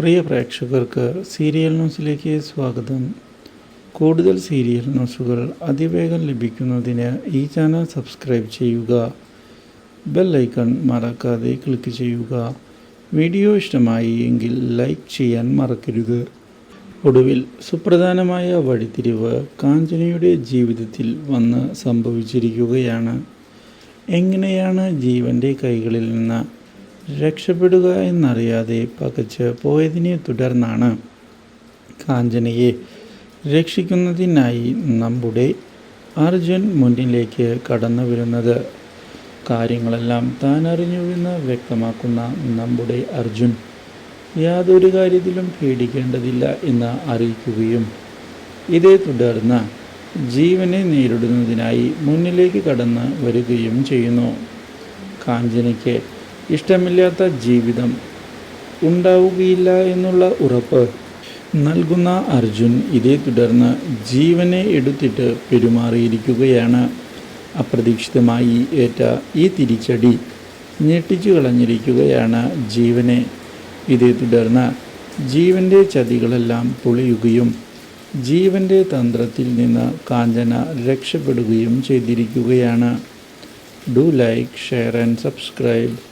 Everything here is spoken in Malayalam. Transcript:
പ്രിയ പ്രേക്ഷകർക്ക് സീരിയൽ ന്യൂസിലേക്ക് സ്വാഗതം. കൂടുതൽ സീരിയൽ ന്യൂസുകൾ അതിവേഗം ലഭിക്കുന്നതിന് ഈ ചാനൽ സബ്സ്ക്രൈബ് ചെയ്യുക. ബെൽ ഐക്കൺ മറക്കാതെ ക്ലിക്ക് ചെയ്യുക. വീഡിയോ ഇഷ്ടമായി എങ്കിൽ ലൈക്ക് ചെയ്യാൻ മറക്കരുത്. ഒടുവിൽ സുപ്രധാനമായ വഴിത്തിരിവ് കാഞ്ചനയുടെ ജീവിതത്തിൽ വന്ന് സംഭവിച്ചിരിക്കുകയാണ്. എങ്ങനെയാണ് ജീവന്റെ കൈകളിൽ നിന്ന് രക്ഷപ്പെടുക എന്നറിയാതെ പകച്ച് പോയതിനെ തുടർന്നാണ് കാഞ്ചനയെ രക്ഷിക്കുന്നതിനായി നമ്മുടെ അർജുൻ മുന്നിലേക്ക് കടന്നു വരുന്നത്. കാര്യങ്ങളെല്ലാം താൻ അറിഞ്ഞുവെന്ന് വ്യക്തമാക്കുന്ന നമ്മുടെ അർജുൻ യാതൊരു കാര്യത്തിലും പേടിക്കേണ്ടതില്ല എന്ന് അറിയിക്കുകയും ഇതേ തുടർന്ന് ജീവനെ നേരിടുന്നതിനായി മുന്നിലേക്ക് കടന്ന് വരികയും ചെയ്യുന്നു. കാഞ്ചനയ്ക്ക് ഇഷ്ടമില്ലാത്ത ജീവിതം ഉണ്ടാവുകയില്ല എന്നുള്ള ഉറപ്പ് നൽകുന്ന അർജുൻ ഇതേ തുടർന്ന് ജീവനെ എടുത്തിട്ട് പെരുമാറിയിരിക്കുകയാണ്. അപ്രതീക്ഷിതമായി ഏറ്റ ഈ തിരിച്ചടി ഞെട്ടിച്ചു കളഞ്ഞിരിക്കുകയാണ് ജീവനെ. ഇതേ തുടർന്ന് ജീവന്റെ ചതികളെല്ലാം പൊളിയുകയും ജീവന്റെ തന്ത്രത്തിൽ നിന്ന് കാഞ്ചന രക്ഷപ്പെടുകയും ചെയ്തിരിക്കുകയാണ്. Do like share and subscribe.